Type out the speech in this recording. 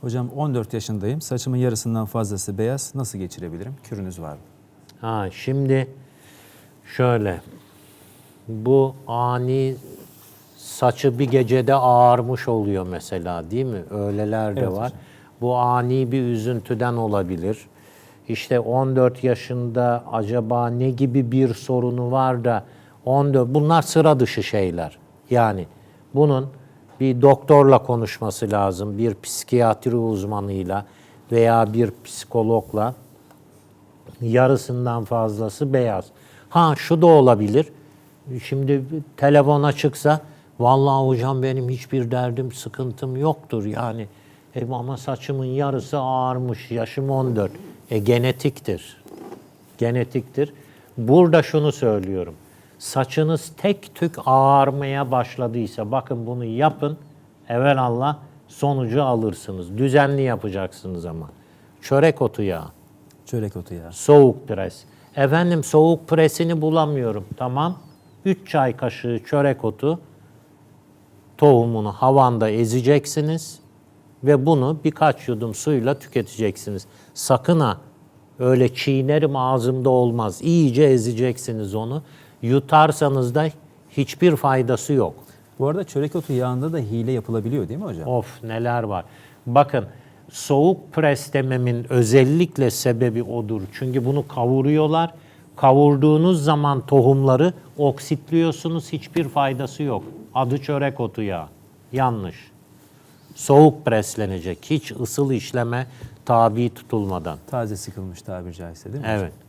Hocam 14 yaşındayım. Saçımın yarısından fazlası beyaz. Nasıl geçirebilirim? Kürünüz var mı? Ha şimdi şöyle. Bu ani saçı bir gecede ağarmış oluyor mesela değil mi? Öyleler de Evet var. hocam. Bu ani bir üzüntüden olabilir. İşte 14 yaşında acaba ne gibi bir sorunu var da 14 bunlar sıra dışı şeyler. Yani bunun bir doktorla konuşması lazım, bir psikiyatri uzmanıyla veya bir psikologla yarısından fazlası beyaz. Ha şu da olabilir. Şimdi telefona çıksa vallahi hocam benim hiçbir derdim, sıkıntım yoktur yani. E, ama saçımın yarısı ağarmış, yaşım 14. E genetiktir. Genetiktir. Burada şunu söylüyorum. Saçınız tek tük ağarmaya başladıysa bakın bunu yapın. Evelallah sonucu alırsınız. Düzenli yapacaksınız ama. Çörek otu yağı. Çörek otu yağı. Soğuk pres. Efendim soğuk presini bulamıyorum. Tamam. 3 çay kaşığı çörek otu tohumunu havanda ezeceksiniz ve bunu birkaç yudum suyla tüketeceksiniz. Sakın ha öyle çiğnerim ağzımda olmaz. İyice ezeceksiniz onu. Yutarsanız da hiçbir faydası yok. Bu arada çörek otu yağında da hile yapılabiliyor değil mi hocam? Of neler var. Bakın soğuk pres dememin özellikle sebebi odur. Çünkü bunu kavuruyorlar. Kavurduğunuz zaman tohumları oksitliyorsunuz. Hiçbir faydası yok. Adı çörek otu yağı. Yanlış. Soğuk preslenecek. Hiç ısıl işleme tabi tutulmadan. Taze sıkılmış tabiri caizse değil mi? Evet.